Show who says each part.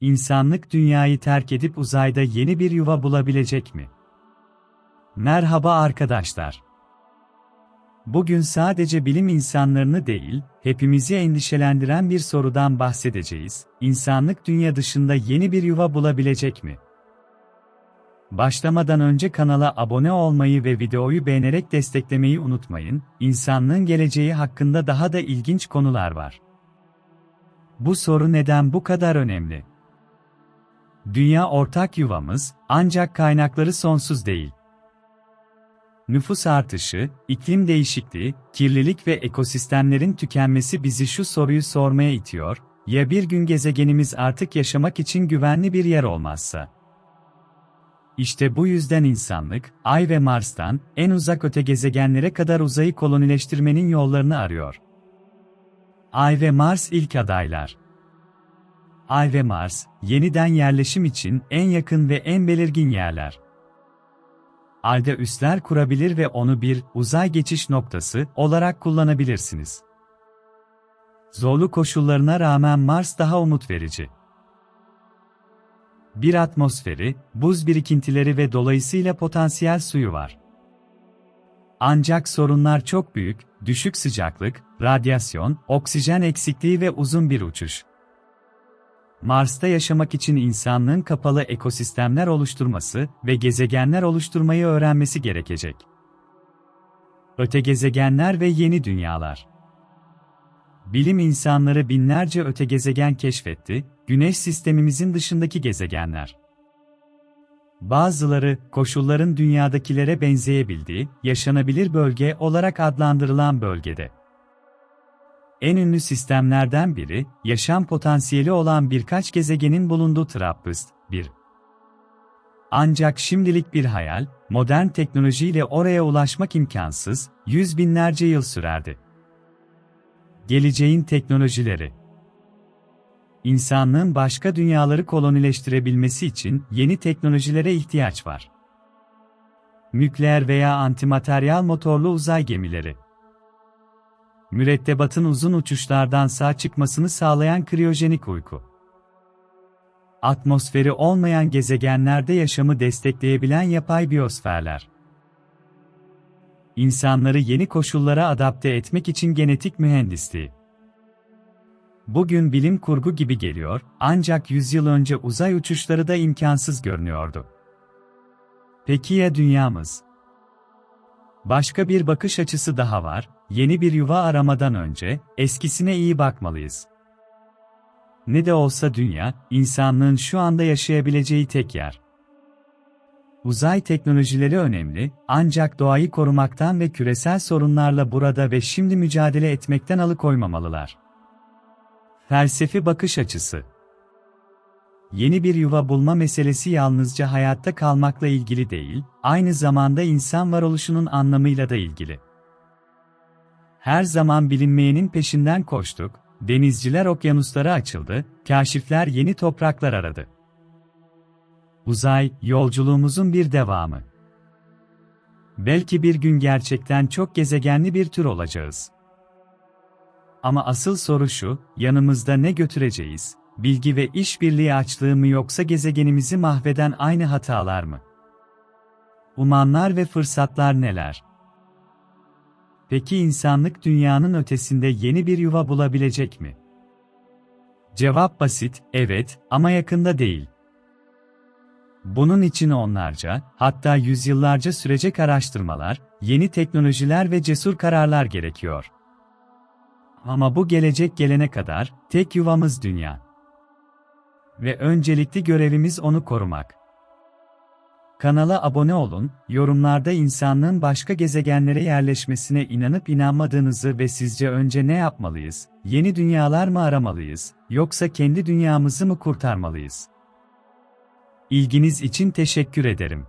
Speaker 1: İnsanlık dünyayı terk edip uzayda yeni bir yuva bulabilecek mi? Merhaba arkadaşlar. Bugün sadece bilim insanlarını değil, hepimizi endişelendiren bir sorudan bahsedeceğiz. İnsanlık dünya dışında yeni bir yuva bulabilecek mi? Başlamadan önce kanala abone olmayı ve videoyu beğenerek desteklemeyi unutmayın. İnsanlığın geleceği hakkında daha da ilginç konular var. Bu soru neden bu kadar önemli? Dünya ortak yuvamız, ancak kaynakları sonsuz değil. Nüfus artışı, iklim değişikliği, kirlilik ve ekosistemlerin tükenmesi bizi şu soruyu sormaya itiyor, ya bir gün gezegenimiz artık yaşamak için güvenli bir yer olmazsa? İşte bu yüzden insanlık, Ay ve Mars'tan en uzak öte gezegenlere kadar uzayı kolonileştirmenin yollarını arıyor. Ay ve Mars ilk adaylar. Ay ve Mars, yeniden yerleşim için en yakın ve en belirgin yerler. Ayda üsler kurabilir ve onu bir uzay geçiş noktası olarak kullanabilirsiniz. Zorlu koşullarına rağmen Mars daha umut verici. Bir atmosferi, buz birikintileri ve dolayısıyla potansiyel suyu var. Ancak sorunlar çok büyük, düşük sıcaklık, radyasyon, oksijen eksikliği ve uzun bir uçuş. Mars'ta yaşamak için insanlığın kapalı ekosistemler oluşturması ve gezegenler oluşturmayı öğrenmesi gerekecek. Öte gezegenler ve yeni dünyalar. Bilim insanları binlerce öte gezegen keşfetti, Güneş sistemimizin dışındaki gezegenler. Bazıları, koşulların dünyadakilere benzeyebildiği, yaşanabilir bölge olarak adlandırılan bölgede. En ünlü sistemlerden biri, yaşam potansiyeli olan birkaç gezegenin bulunduğu TRAPPIST 1. Ancak şimdilik bir hayal, modern teknolojiyle oraya ulaşmak imkansız, yüz binlerce yıl sürerdi. Geleceğin teknolojileri İnsanlığın başka dünyaları kolonileştirebilmesi için yeni teknolojilere ihtiyaç var. Nükleer veya antimateryal motorlu uzay gemileri mürettebatın uzun uçuşlardan sağ çıkmasını sağlayan kriyojenik uyku. Atmosferi olmayan gezegenlerde yaşamı destekleyebilen yapay biyosferler. İnsanları yeni koşullara adapte etmek için genetik mühendisliği. Bugün bilim kurgu gibi geliyor, ancak yüzyıl önce uzay uçuşları da imkansız görünüyordu. Peki ya dünyamız? Başka bir bakış açısı daha var, yeni bir yuva aramadan önce, eskisine iyi bakmalıyız. Ne de olsa dünya, insanlığın şu anda yaşayabileceği tek yer. Uzay teknolojileri önemli, ancak doğayı korumaktan ve küresel sorunlarla burada ve şimdi mücadele etmekten alıkoymamalılar. Felsefi bakış açısı Yeni bir yuva bulma meselesi yalnızca hayatta kalmakla ilgili değil, aynı zamanda insan varoluşunun anlamıyla da ilgili. Her zaman bilinmeyenin peşinden koştuk, denizciler okyanuslara açıldı, kaşifler yeni topraklar aradı. Uzay, yolculuğumuzun bir devamı. Belki bir gün gerçekten çok gezegenli bir tür olacağız. Ama asıl soru şu, yanımızda ne götüreceğiz? Bilgi ve işbirliği açlığı mı yoksa gezegenimizi mahveden aynı hatalar mı? Umanlar ve fırsatlar neler? Peki insanlık dünyanın ötesinde yeni bir yuva bulabilecek mi? Cevap basit, evet, ama yakında değil. Bunun için onlarca, hatta yüzyıllarca sürecek araştırmalar, yeni teknolojiler ve cesur kararlar gerekiyor. Ama bu gelecek gelene kadar, tek yuvamız dünya. Ve öncelikli görevimiz onu korumak. Kanala abone olun, yorumlarda insanlığın başka gezegenlere yerleşmesine inanıp inanmadığınızı ve sizce önce ne yapmalıyız, yeni dünyalar mı aramalıyız, yoksa kendi dünyamızı mı kurtarmalıyız? İlginiz için teşekkür ederim.